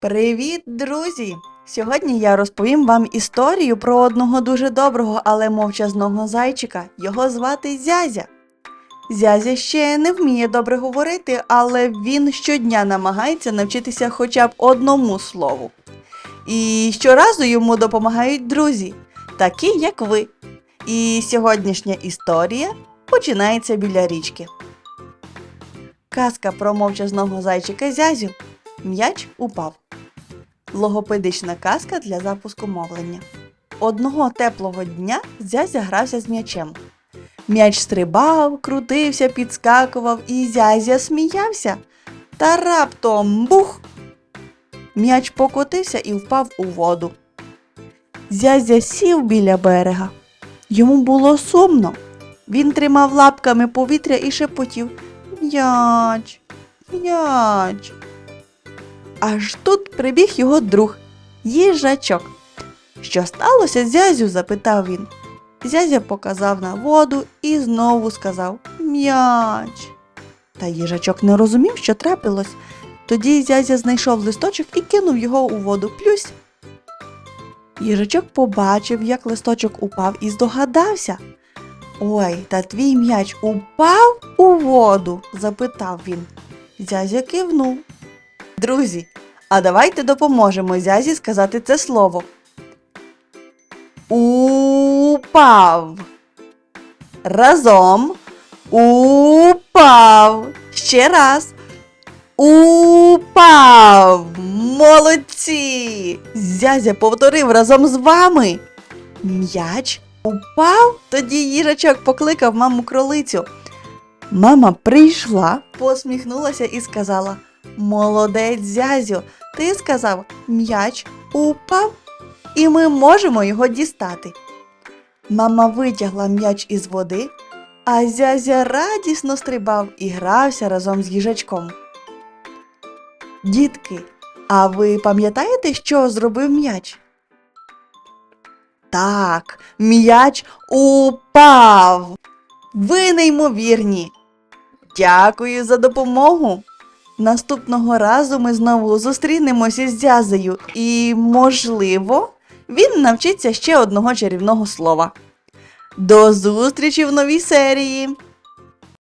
Привіт, друзі! Сьогодні я розповім вам історію про одного дуже доброго, але мовчазного зайчика. Його звати Зязя. Зязя ще не вміє добре говорити, але він щодня намагається навчитися хоча б одному слову. І щоразу йому допомагають друзі, такі як ви. І сьогоднішня історія починається біля річки. Казка про мовчазного зайчика Зязю. М'яч упав. Логопедична казка для запуску мовлення. Одного теплого дня зязя грався з м'ячем. М'яч стрибав, крутився, підскакував, і зязя сміявся. Та раптом бух! М'яч покотився і впав у воду. Зязя сів біля берега. Йому було сумно. Він тримав лапками повітря і шепотів М'яч, м'яч. Аж тут прибіг його друг їжачок. Що сталося, зязю? запитав він. Зязя показав на воду і знову сказав М'яч. Та їжачок не розумів, що трапилось. Тоді зязя знайшов листочок і кинув його у воду плюсь. Їжачок побачив, як листочок упав, і здогадався. Ой, та твій м'яч упав у воду? запитав він. Зязя кивнув. Друзі, а давайте допоможемо зязі сказати це слово. Упав. Разом. Упав. Ще раз. Упав. Молодці. Зязя повторив разом з вами. М'яч упав. Тоді їжачок покликав маму кролицю. Мама прийшла, посміхнулася і сказала: Молодець, зязю, ти сказав, м'яч упав, і ми можемо його дістати. Мама витягла м'яч із води, а зязя радісно стрибав і грався разом з їжачком. Дітки, а ви пам'ятаєте, що зробив м'яч? Так, м'яч упав. Ви неймовірні. Дякую за допомогу. Наступного разу ми знову зустрінемося з дязею, і, можливо, він навчиться ще одного чарівного слова. До зустрічі в новій серії!